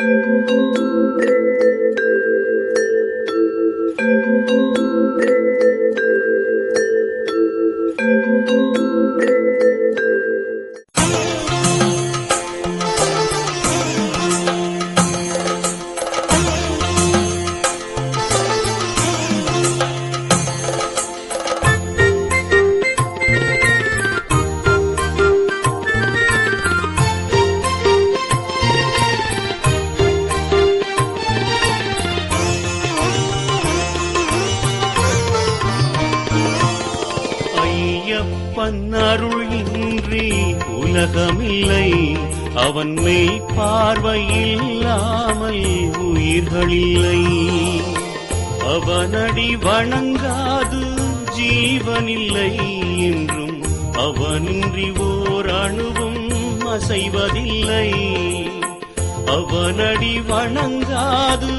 Thank you. Ayyappan அருள் இன்றி உலகமில்லை. அவன் மெய் பார்வையில்லாமல் உயிர்களில்லை. அவனடி வணங்காது ஜீவனில்லை என்றும் அவனின்றி ஓர் அணுவும் அசைவதில்லை. அவனடி வணங்காது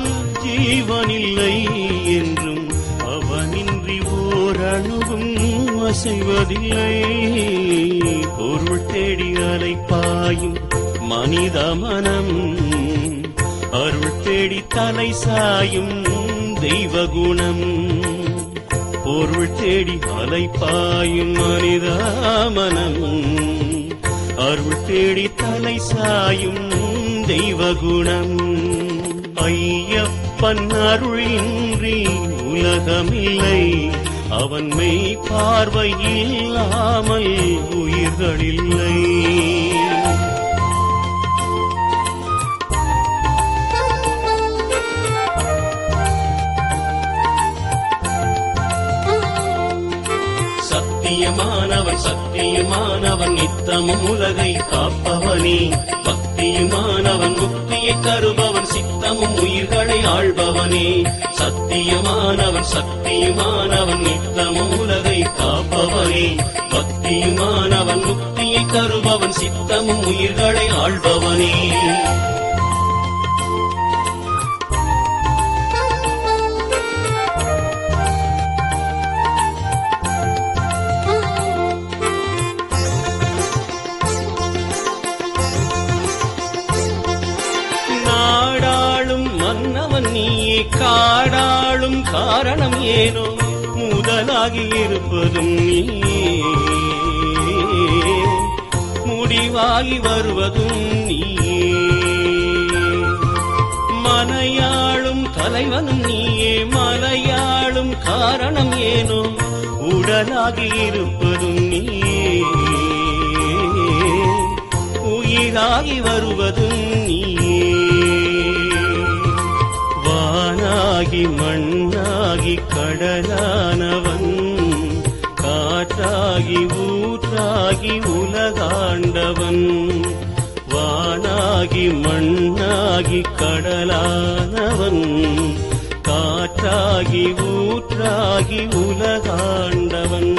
ஜீவனில்லை அசைவதில்லை பொருள் தேடி அலைப்பாயும் மனித மனம். அருள் தேடி தலை சாயும் தெய்வ குணம். பொருள் தேடி அலைப்பாயும் மனித மனம். அருள் தேடி தலை சாயும் தெய்வ குணம். ஐயப்பன் அருள் இன்றி உலகமில்லை. அவன் மெய் பார்வை இல்லாமல் உயிர்களில்லை. சத்தியமானவன் சத்தியமானவன் நித்தமும் உலகை காப்பவனே. சத்தியமானவன் சக்தியுமானவன் நித்த மூலதை காப்பவனே. பக்தியுமானவன் முக்தியை தருபவன் சித்தமும் உயிர்களை ஆள்பவனே. காரணம் ஏனோ முதலாகி இருப்பதும் நீ முடிவாகி வருவதும் நீ மனையாளும் தலைவனும் நீயே. மலையாளும் காரணம் ஏனோ உடலாகி இருப்பதும் நீ உயிராகி வருவதும் நீ வானாகி காற்றாகி கடலானவன் காற்றாகி ஊற்றாகி உலகாண்டவன் வானாகி மண்ணாகி கடலானவன் காற்றாகி ஊற்றாகி உலகாண்டவன்.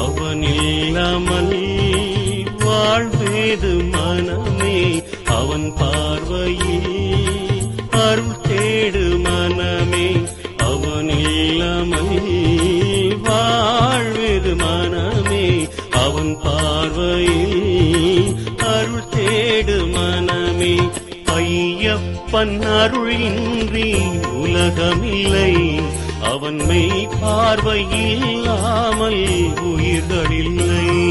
அவனில்லாமல் வாழ்வேது மனமே அவன் பார்வையில் அப்பன் அருளின்றி உலகமில்லை. அவன் மெய் பார்வையில்லாமல் உயிர்களில்லை.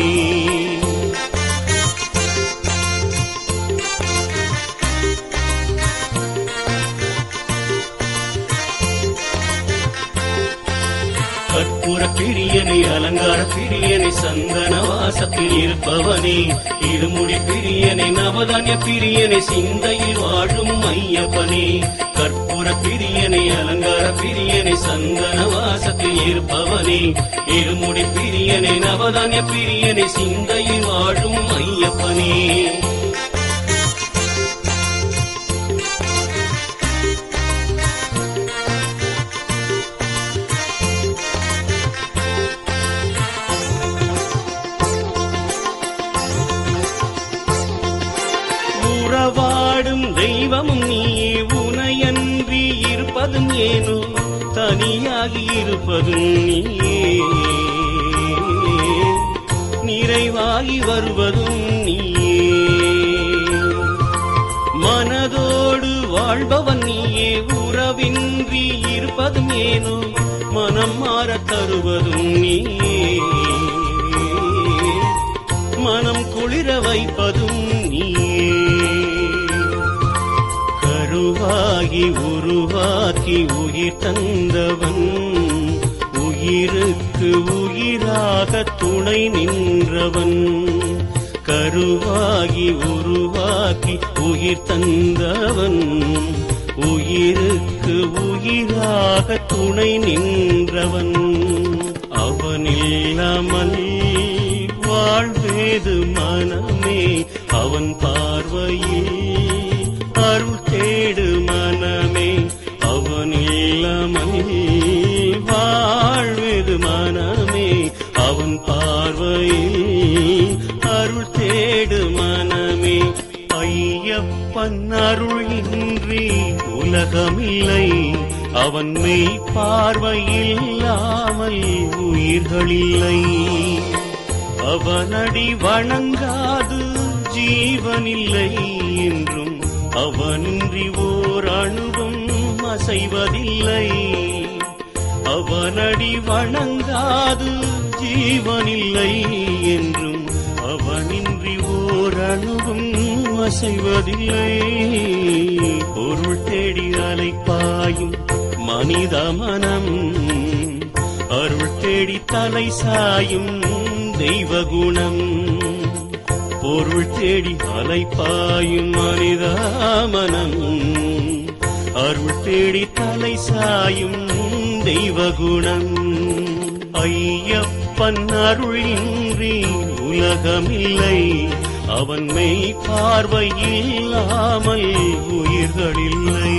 பிரியனை அலங்கார பிரியனை சந்தன வாசத்தில் இருப்பவனே இருமுடி பிரியனை நவதானிய பிரியனை சிந்தையில் வாழும் ஐயப்பனே. கற்பூர பிரியனை அலங்கார பிரியனை சந்தன வாசத்தில் இருப்பவனே இருமுடி பிரியனை நவதானிய பிரியனை சிந்தையில் வாழும் ஐயப்பனே. ஏனோ தனியாகி இருப்பதும் நீயே. நிறைவாகி வருவதும் நீயே. மனதோடு வாழ்பவன் நீயே. உறவின்றி இருப்பதும் ஏனோ மனம் மாற தருவதும் நீயே. மனம் குளிர வைப்பதும் நீயே. கருவாகி உருவாக்கி உயிர் தந்தவன். உயிருக்கு உயிராக துணை நின்றவன். கருவாகி உருவாக்கி உயிர் தந்தவன். உயிருக்கு உயிராக துணை நின்றவன். அவனில்லாமல் வாழ்வேது மனமே. அவன் பார்வையில் ஐயப்பன் அருள் இன்றி உலகமில்லை. அவன் மெய் பார்வையில்லாமல் உயிர்களில்லை. அவனடி வணங்காது ஜீவனில்லை என்றும் அவனின்றி ஓர் அணுவும் அசைவதில்லை. அவனடி வணங்காது ஜீவனில்லை என்றும் அவனின்றி ஓர் அணுவும் அசைவதில்லை பொருள் தேடி அலைப்பாயும் மனித மனம். அருள் தேடி தலை சாயும் தெய்வ குணம். பொருள் தேடி அலைப்பாயும் மனித மனம். அருள் தேடி தலை சாயும் தெய்வ குணம். ஐயப்பன் அருளின்றி உலகமில்லை. அவன் மெய் பார்வையில்லாமல் உயிர்களில்லை.